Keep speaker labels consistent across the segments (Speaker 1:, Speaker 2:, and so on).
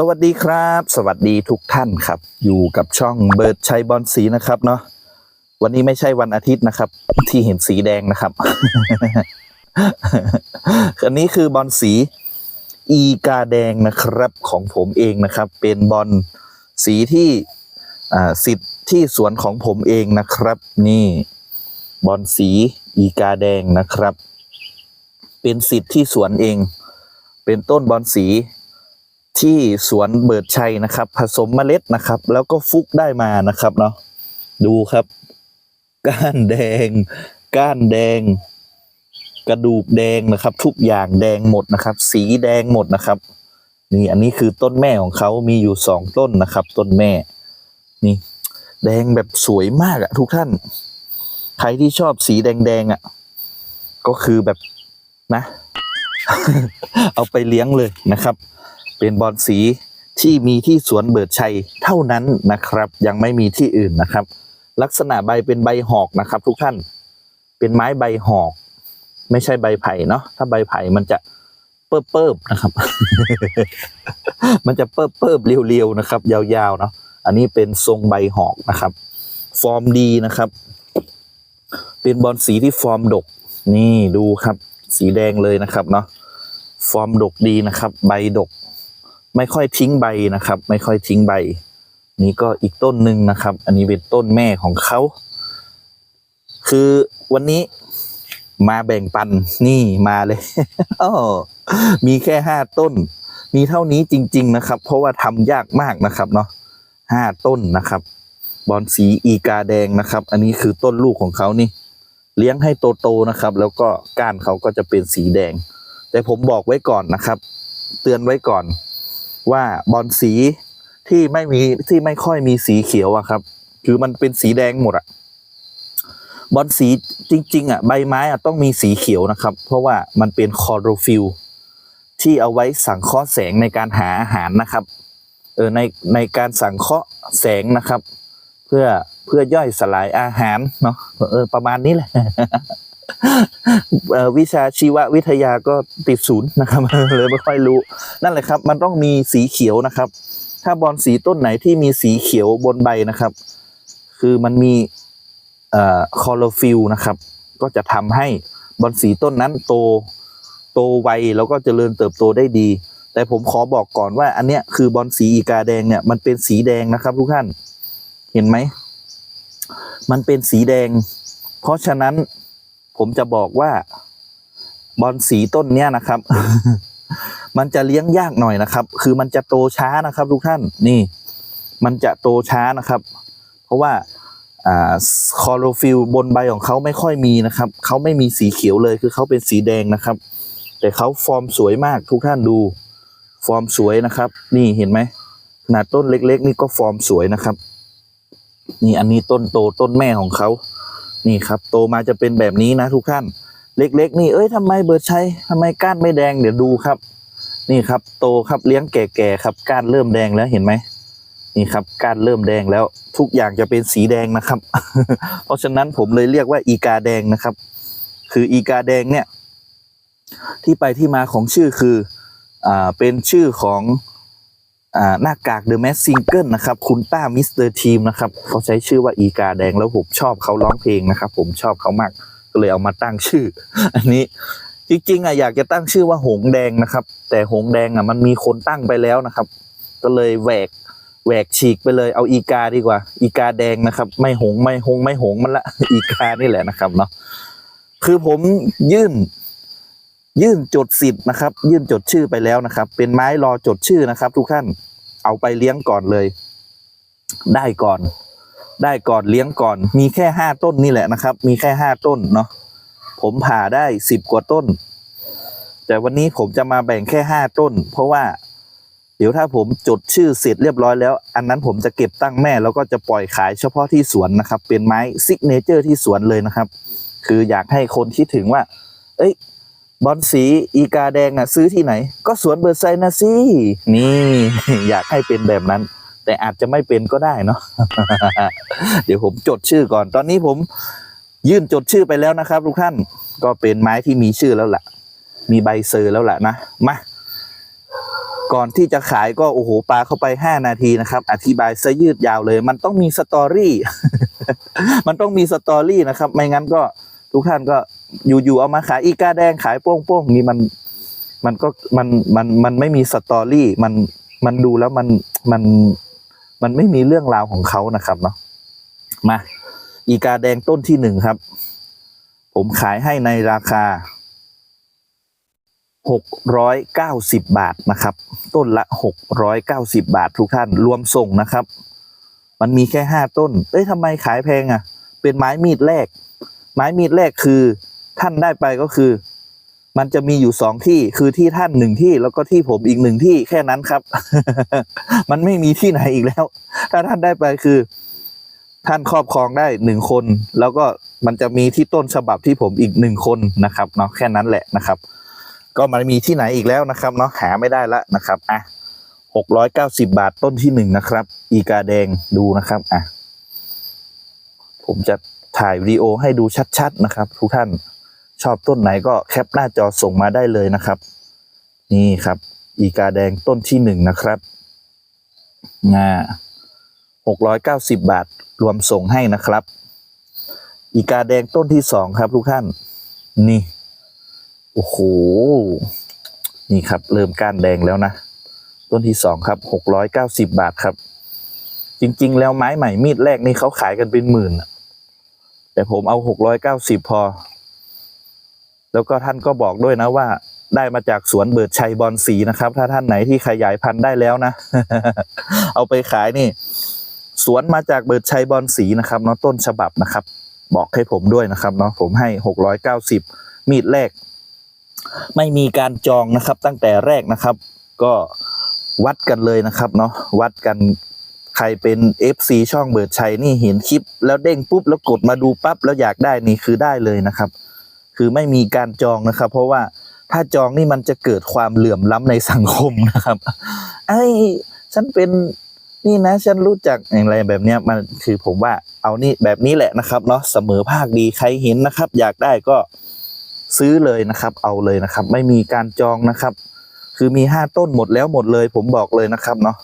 Speaker 1: สวัสดีครับ สวัสดีทุกท่านครับ อยู่กับช่องเบิร์ดชัยบอลสีนะครับเนาะวันนี้ไม่ใช่วันอาทิตย์นะครับ ที่เห็นสีแดงนะครับ อันนี้คือบอลสีอีกาแดงนะครับของผมเองนะครับ เป็นบอลสีที่อ่าสิทธิ์ที่สวนของผมเองนะครับ นี่บอลสีอีกาแดงนะครับ เป็นสิทธิ์ที่สวนเอง เป็นต้นบอลสี ที่สวนเบิดชัยนะครับ ผสมเมล็ดนะครับ แล้วก็ฟุกได้มานะครับเนาะดูครับ ก้านแดง ก้านแดง กระดูกแดงนะครับ ทุกอย่างแดงหมดนะครับ สีแดงหมดนะครับ นี่อันนี้คือต้นแม่ของเขามีอยู่สองต้นนะครับ ต้นแม่ นี่ แดงแบบสวยมากอะทุกท่าน ใครที่ชอบสีแดงๆอะก็คือแบบนะ เอาไปเลี้ยงเลยนะครับ เป็นบอลสีที่มีที่สวนเบิดชัยเท่านั้นนะครับ ยังไม่มีที่อื่นนะครับ ลักษณะใบเป็นใบหอกนะครับ ทุกท่านเป็นไม้ใบหอก ไม่ใช่ใบไผ่เนาะถ้าใบไผ่มันจะเปิบเปิบนะครับ มันจะเปิบเปิบเรียวๆนะครับ ยาวๆเนาะอันนี้เป็นทรงใบหอกนะครับ ฟอร์มดีนะครับ เป็นบอลสีที่ฟอร์มดก นี่ดูครับ สีแดงเลยนะครับเนาะฟอร์มดกดีนะครับ ใบดก ไม่ค่อยทิ้งใบนะครับ ไม่ค่อยทิ้งใบ นี่ก็อีกต้นหนึ่งนะครับ อันนี้เป็นต้นแม่ของเขาคือวันนี้มาแบ่งปันนี่มาเลยอ้อมีแค่ห้าต้น มีเท่านี้จริง ๆ นะครับ เพราะว่าทำยากมากนะครับเนาะห้าต้นนะครับ บอนสีอีกาแดงนะครับ อันนี้คือต้นลูกของเขานี่ เลี้ยงให้โตๆนะครับ แล้วก็ก้านเขาก็จะเป็นสีแดง แต่ผมบอกไว้ก่อนนะครับ เตือนไว้ก่อน ว่าบอลสีที่ไม่มีที่ไม่ค่อยมีสีเขียวอะครับ คือมันเป็นสีแดงหมดอะบอลสีจริง ๆอะใบไม้อะต้องมีสีเขียวนะครับ เพราะว่ามันเป็นคอโรฟิลที่เอาไว้สังเคราะห์แสงในการหาอาหารนะครับเออในในการสังเคราะห์แสงนะครับ เพื่อเพื่อย่อยสลายอาหารเนาะเออประมาณนี้แหละ วิชาชีววิทยาก็ติดศูนย์นะครับเลยไม่ค่อยรู้ นั่นแหละครับ มันต้องมีสีเขียวนะครับ ถ้าบอลสีต้นไหนที่มีสีเขียวบนใบนะครับ คือมันมีเอ่อคลอโรฟิลนะครับ ก็จะทำให้บอลสีต้นนั้นโตโตไวแล้วก็เจริญเติบโตได้ดี แต่ผมขอบอกก่อนว่า อันเนี้ยคือบอลสีอีกาแดงเนี่ยมันเป็นสีแดงนะครับ ทุกท่านเห็นไหมมันเป็นสีแดง เพราะฉะนั้น ผมจะบอกว่าบอลสีต้นเนี้ยนะครับ มันจะเลี้ยงยากหน่อยนะครับ คือมันจะโตช้านะครับ ทุกท่านนี่ มันจะโตช้านะครับ เพราะว่าคอโรฟิลบนใบของเขาไม่ค่อยมีนะครับเขาไม่มีสีเขียวเลยคือเขาเป็นสีแดงนะครับ แต่เขาฟอร์มสวยมากทุกท่านดู ฟอร์มสวยนะครับ นี่เห็นไหมขนาดต้นเล็ก ๆ นี่ก็ฟอร์มสวยนะครับ นี่อันนี้ต้นโตต้นแม่ของเขา นี่ครับโตมาจะเป็นแบบนี้นะทุกท่าน เล็ก ๆ นี่เอ้ยทำไมเบิร์ดชัยทำไมก้านไม่แดงเดี๋ยวดูครับ นี่ครับ โตครับเลี้ยงแก่ๆครับก้านเริ่มแดงแล้วเห็นไหมนี่ครับก้านเริ่มแดงแล้วทุกอย่างจะเป็นสีแดงนะครับ เพราะฉะนั้นผมเลยเรียกว่าอีกาแดงนะครับ คืออีกาแดงเนี่ย ที่ไปที่มาของชื่อคืออ่าเป็นชื่อของ หน้ากาก The Mask Single นะครับคุณต้ามิสเตอร์ทีมนะครับเขาใช้ชื่อว่าอีกาแดงแล้วผมชอบเขาร้องเพลงนะครับ ผมชอบเขามากก็เลยเอามาตั้งชื่อ อันนี้จริงๆอะอยากจะตั้งชื่อว่าหงแดงนะครับ แต่หงแดงอะมันมีคนตั้งไปแล้วนะครับ ก็เลยแหวกแหวกฉีกไปเลยเอาอีกาดีกว่า อีกาแดงนะครับ ไม่หงไม่หงไม่หงมันละอีกานี่แหละนะครับเนาะคือผมยื่น ยื่นจดสิทธิ์นะครับ ยื่นจดชื่อไปแล้วนะครับ เป็นไม้รอจดชื่อนะครับ ทุกท่านเอาไปเลี้ยงก่อนเลย ได้ก่อน ได้ก่อนเลี้ยงก่อน มีแค่ห้าต้นนี่แหละนะครับ มีแค่ห้าต้นเนาะผมผ่าได้สิบกว่าต้น แต่วันนี้ผมจะมาแบ่งแค่ห้าต้น เพราะว่า เดี๋ยวถ้าผมจดชื่อเสร็จเรียบร้อยแล้ว อันนั้นผมจะเก็บตั้งแม่แล้วก็จะปล่อยขายเฉพาะที่สวนนะครับ เป็นไม้ซิกเนเจอร์ที่สวนเลยนะครับ คืออยากให้คนคิดถึงว่า เอ้ย บอลสีอีกาแดงอะซื้อที่ไหน ก็สวนเบิร์ไซนะสินี่ อยากให้เป็นแบบนั้น แต่อาจจะไม่เป็นก็ได้เนาะเดี๋ยวผมจดชื่อก่อน ตอนนี้ผมยื่นจดชื่อไปแล้วนะครับ ทุกท่านก็เป็นไม้ที่มีชื่อแล้วล่ะ มีใบเซอร์แล้วล่ะนะมาก่อนที่จะขายก็โอ้โหปาเข้าไปห้านาทีนะครับ อธิบายซะยืดยาวเลย มันต้องมีสตอรี่ มันต้องมีสตอรี่นะครับ ไม่งั้นก็ทุกท่านก็ อยู่ๆเอามาขายอีกาแดงขายโป้งๆนี่มันมันก็มันมันมันไม่มีสตอรี่มันมันดูแล้วมันมันมันไม่มีเรื่องราวของเขานะครับเนาะมาอีกาแดงต้นที่หนึ่งครับ ผมขายให้ในราคาหกร้อยเก้าสิบบาทนะครับ ต้นละหกร้อยเก้าสิบาททุกท่านรวมส่งนะครับ มันมีแค่ห้าต้น เอ้ยทำไมขายแพงอะ เป็นไม้มีดแรก ไม้มีดแรกคือ ท่านได้ไปก็คือ มันจะมีอยู่สองที่คือที่ท่านหนึ่งที่แล้วก็ที่ผมอีกหนึ่งที่แค่นั้นครับ มันไม่มีที่ไหนอีกแล้ว ถ้าท่านได้ไปคือ ท่านครอบครองได้หนึ่งคน แล้วก็มันจะมีที่ต้นฉบับที่ผมอีกหนึ่งคนนะครับเนาะแค่นั้นแหละนะครับ ก็มันมีที่ไหนอีกแล้วนะครับเนาะหาไม่ได้ละนะครับอะหกร้อยเก้าสิบาทต้นที่หนึ่งนะครับ อีกาแดงดูนะครับอะผมจะถ่ายวิดีโอให้ดูชัดๆนะครับ ทุกท่าน ชอบต้นไหนก็แคปหน้าจอส่งมาได้เลยนะครับ นี่ครับ อีกาแดงต้นที่หนึ่งนะครับงาหกร้อยเก้าสิบบาทรวมส่งให้นะครับ อีกาแดงต้นที่สองครับทุกท่าน นี่ โอ้โห นี่ครับ เริ่มก้านแดงแล้วนะ ต้นที่สองครับหกร้อยเก้าสิบบาทครับ จริงๆ แล้วไม้ใหม่มีดแรกนี่เขาขายกันเป็นหมื่นแต่ผมเอาหกร้อยเก้าสิบพอ แล้วก็ท่านก็บอกด้วยนะว่าได้มาจากสวนเบิดชัยบอลสีนะครับ ถ้าท่านไหนที่ขยายพันธุ์ได้แล้วนะ เอาไปขายนี่ สวนมาจากเบิดชัยบอลสีนะครับเนาะต้นฉบับนะครับ บอกให้ผมด้วยนะครับเนาะผมให้หกร้อยเก้าสิบมีดแรก ไม่มีการจองนะครับ ตั้งแต่แรกนะครับ ก็วัดกันเลยนะครับเนาะวัดกันใครเป็น FC ช่องเบิดชัยนี่เห็นคลิป แล้วเด้งปุ๊บแล้วกดมาดูปั๊บแล้วอยากได้นี่คือได้เลยนะครับ คือไม่มีการจองนะครับ เพราะว่าถ้าจองนี่มันจะเกิดความเหลื่อมล้ำในสังคมนะครับไอ้ฉันเป็นนี่นะฉันรู้จักอย่างไรแบบเนี้ยมันคือผมว่าเอานี่แบบนี้แหละนะครับเนาะเสมอภาคดีใครเห็นนะครับ อยากได้ก็ซื้อเลยนะครับ เอาเลยนะครับ ไม่มีการจองนะครับ คือมีห้าต้นหมดแล้วหมดเลย ผมบอกเลยนะครับเนาะ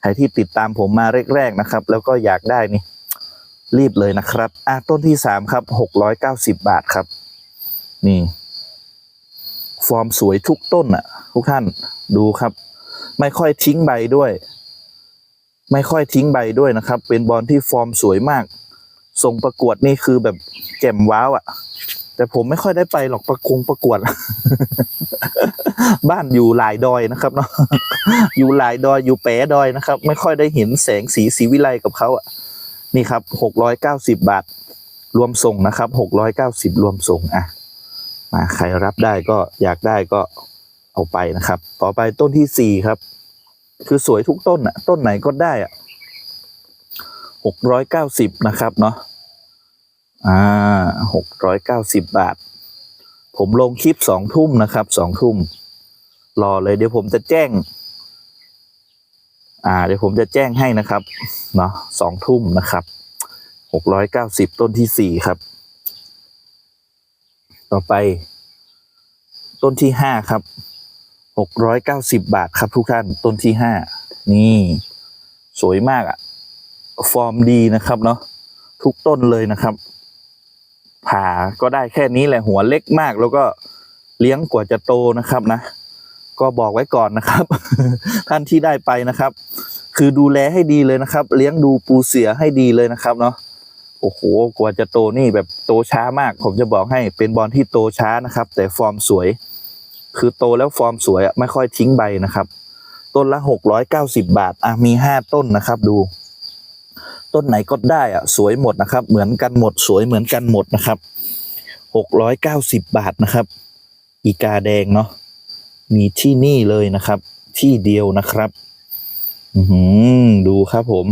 Speaker 1: ใครที่ติดตามผมมาแรกๆนะครับ แล้วก็อยากได้นี่ รีบเลยนะครับอะต้นที่สามครับหกร้อยเก้าสิบบาทครับ นี่ ฟอร์มสวยทุกต้นอะ ทุกท่านดูครับ ไม่ค่อยทิ้งใบด้วย ไม่ค่อยทิ้งใบด้วยนะครับ เป็นบอลที่ฟอร์มสวยมากส่งประกวดนี่คือแบบแจ่มว้าวอะ แต่ผมไม่ค่อยได้ไปหรอกประกงประกวด บ้านอยู่หลายดอยนะครับเนาะอยู่หลายดอยอยู่แปะดอยนะครับ ไม่ค่อยได้เห็นแสงสีสีวิไลกับเขาอะ นี่ครับหกร้อยเก้าสิบบาท รวมส่งนะครับหกร้อยเก้าสิบรวมส่งอะ ใครรับได้ก็อยากได้ก็เอาไปนะครับ ต่อไปต้นที่สี่ครับ คือสวยทุกต้นอะต้นไหนก็ได้อะหกร้อยเก้าสิบนะครับเนาะอ่าหกร้อยเก้าสิบบาท ผมลงคลิปสองทุ่มนะครับสองทุ่มรอเลยเดี๋ยวผมจะแจ้ง อ่า เดี๋ยวผมจะแจ้งให้นะครับ เนาะสองทุ่มนะครับหกร้อยเก้าสิบต้นที่สี่ครับ ต่อไป ต้นที่ห้าครับหกร้อยเก้าสิบบาทครับทุกท่านต้นที่ห้านี่สวยมากอะฟอร์มดีนะครับเนาะทุกต้นเลยนะครับ ผ่าก็ได้แค่นี้แหละหัวเล็กมากแล้วก็เลี้ยงกว่าจะโตนะครับนะ ก็บอกไว้ก่อนนะครับ ท่านที่ได้ไปนะครับ คือดูแลให้ดีเลยนะครับ เลี้ยงดูปูเสือให้ดีเลยนะครับเนาะ โอ้โหกว่าจะโตนี่แบบโตช้ามาก ผมจะบอกให้เป็นบอลที่โตช้านะครับ แต่ฟอร์มสวย คือโตแล้วฟอร์มสวยอะไม่ค่อยทิ้งใบนะครับ ต้นละหกร้อยเก้าสิบาทอะมีห้าต้นนะครับดู ต้นไหนก็ได้อะสวยหมดนะครับ เหมือนกันหมดสวยเหมือนกันหมดนะครับหกร้อยเก้าสิบบาทนะครับ อีกาแดงเนาะมีที่นี่เลยนะครับ ที่เดียวนะครับ อือหือดูครับผม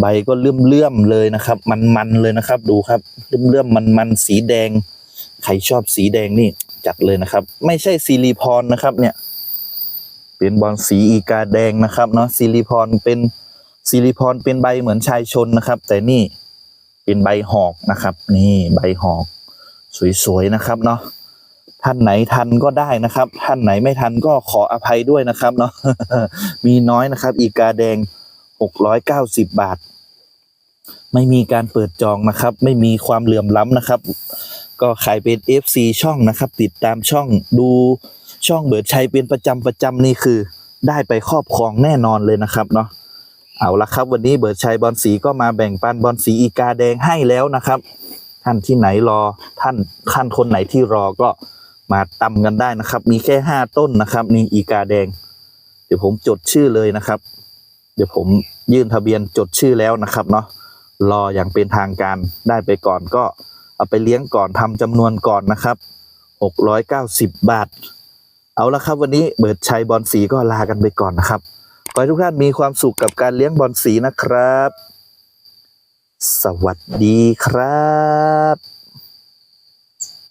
Speaker 1: ใบก็เลื่อมเลื่อมๆเลยนะครับ มันมันๆเลยนะครับ ดูครับเลื่อมเลื่อมมันมันๆสีแดง ใครชอบสีแดงนี่จัดเลยนะครับ ไม่ใช่ซิลิพรนะครับ เนี่ย เป็นบอลสีอีกาแดงนะครับเนาะซิลิพรเป็นซิลิพรเป็นใบเหมือนชายชนนะครับ แต่นี่เป็นใบหอกนะครับ นี่ใบหอก สวยๆนะครับเนาะท่านไหนทันก็ได้นะครับ ท่านไหนไม่ทันก็ขออภัยด้วยนะครับเนาะมีน้อยนะครับ อีกาแดง หกร้อยเก้าสิบบาท ไม่มีการเปิดจองนะครับ ไม่มีความเหลื่อมล้ำนะครับ ก็ใครเป็น FC ช่องนะครับ ติดตามช่องดูช่องเบิร์ดชัยเป็นประจำประจำนี่คือ ได้ไปครอบครองแน่นอนเลยนะครับเนาะเอาละครับ วันนี้เบิร์ดชัยบอลสีก็มาแบ่งปันบอลสีอีกาแดงให้แล้วนะครับ ท่านที่ไหนรอท่านท่านคนไหนที่รอก็มาตำกันได้นะครับ มีแค่ห้าต้นนะครับ นี่อีกาแดง เดี๋ยวผมจดชื่อเลยนะครับ เดี๋ยวผมยื่นทะเบียนจดชื่อแล้วนะครับเนาะรออย่างเป็นทางการได้ไปก่อนก็เอาไปเลี้ยงก่อนทำจำนวนก่อนนะครับหกร้อยเก้าสิบบาท เอาละครับวันนี้เบิดชัยบอลสีก็ลากันไปก่อนนะครับขอให้ทุกท่านมีความสุขกับการเลี้ยงบอลสีนะครับ สวัสดีครับ